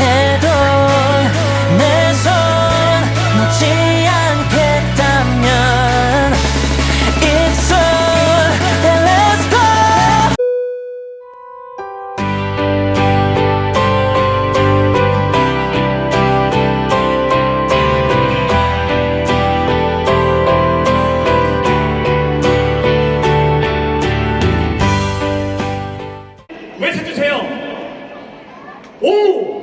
해도 내손 놓지 않겠다면 It's all then let's go 외쳐주세요. 5,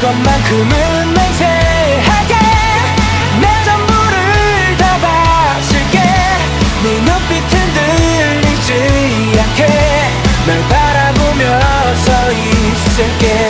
이것만큼은 맹세하게 내 전부를 다 바칠게. 네 눈빛 흔들리지 않게 널 바라보며 서 있을게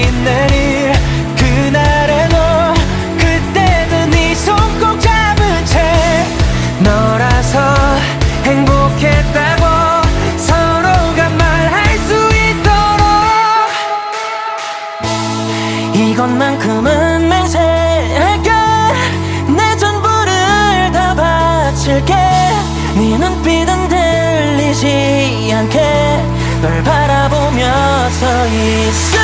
내릴 그날의 너 그때도 네손 꼭 잡은 채 너라서 행복했다고 서로가 말할 수 있도록. 이것만큼은 맹세할게 내 전부를 다 바칠게. 네 눈빛은 들리지 않게 널 바라보며 서 있을게